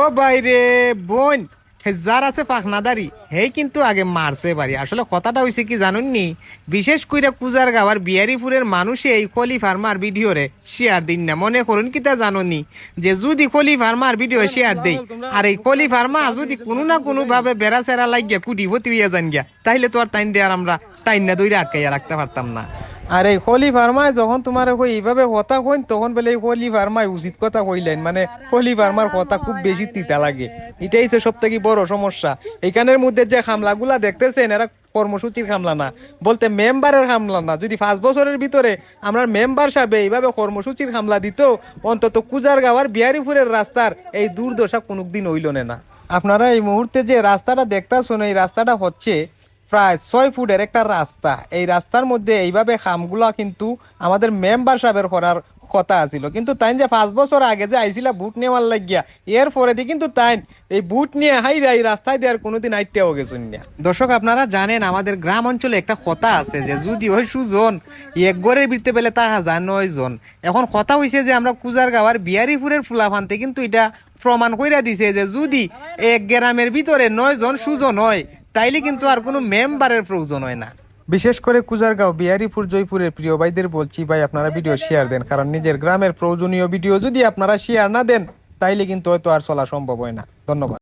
ও বাইরে বোন হে যার আছে পাখনাদারি, হেই কিন্তু আগে মারছে পারি আসলে কথাটা হইছে কি জানুননি? বিশেষ কইরা কুজার গাওয়ার বিহারিপুরের মানুষে এই কলি ফার্মার ভিডিও রে শেয়ার দিন না। মনে করুন কি তা জানুনি যে যদি কলি ফার্মার ভিডিও শেয়ার দেই, আর এই কলি ফার্মা যদি কোনো না কোনো ভাবে বেড়া চেরা লাগিয়া কুটি ভতি হইয়া যান গিয়া, তাইলে তো আর দিয়ে আর আমরা টাইম না দইরে আটকাইয়া রাখতে পারতাম না। আর এই কলি ফার্মায় যখন তোমার এইভাবে কথা কইন, তখন বলে এই কলি ফার্মায় উচিত কথা কইলেন। মানে কলি ফার্মার কথা খুব বেশি তিতা লাগে। এটাই হচ্ছে সব থেকে বড় সমস্যা। এখানের মধ্যে যে খামলাগুলা দেখতেছেন, এরা কর্মসূচির খামলা না। বলতে মেম্বারের খামলা না। যদি পাঁচ বছরের ভিতরে আমরা মেম্বার সাহেব এইভাবে কর্মসূচির খামলা দিত, অন্তত কুজার গাওয়ার বিহারিপুরের রাস্তার এই দুর্দশা কোনোদিন হইল না। আপনারা এই মুহূর্তে যে রাস্তাটা দেখতেছেন, এই রাস্তাটা হচ্ছে প্রায় ছয় ফুটের একটা রাস্তা। এই রাস্তার মধ্যে এইভাবে খামগুলা কিন্তু আমাদের মেম্বার সাহেবের করার কথা আছিল। কিন্তু তাই যে পাঁচ বছর আগে যে আইছিল বুট নেওয়ার লাগিয়া, এর পরে কিন্তু তাই এই বুট নিয়ে হাই এই রাস্তায় দিয়ে আর কোনোদিন আইটেও গেছুন না। দর্শক, আপনারা জানেন আমাদের গ্রাম অঞ্চলে একটা কথা আছে যে, যদি ওই সুজন এক গড়ের বিরতে পেলে তাহা নয় জন। এখন কথা হইছে যে, আমরা কুজার গাওয়ার বিহারিপুরের ফুলাফান্তে কিন্তু এটা প্রমাণ কইরা দিছে যে, যদি এক গ্রামের ভিতরে নয় জন সুজন হয় তাইলে কিন্তু আর কোনো মেম্বারের প্রয়োজন হয় না। বিশেষ করে কুজারগাঁও, বিহারিপুর, জয়পুরের প্রিয় ভাইদের বলছি, ভাই আপনারা ভিডিও শেয়ার দেন, কারণ নিজের গ্রামের প্রয়োজনীয় ভিডিও যদি আপনারা শেয়ার না দেন, তাইলে কিন্তু হয়তো আর চলা সম্ভব হয় না। ধন্যবাদ।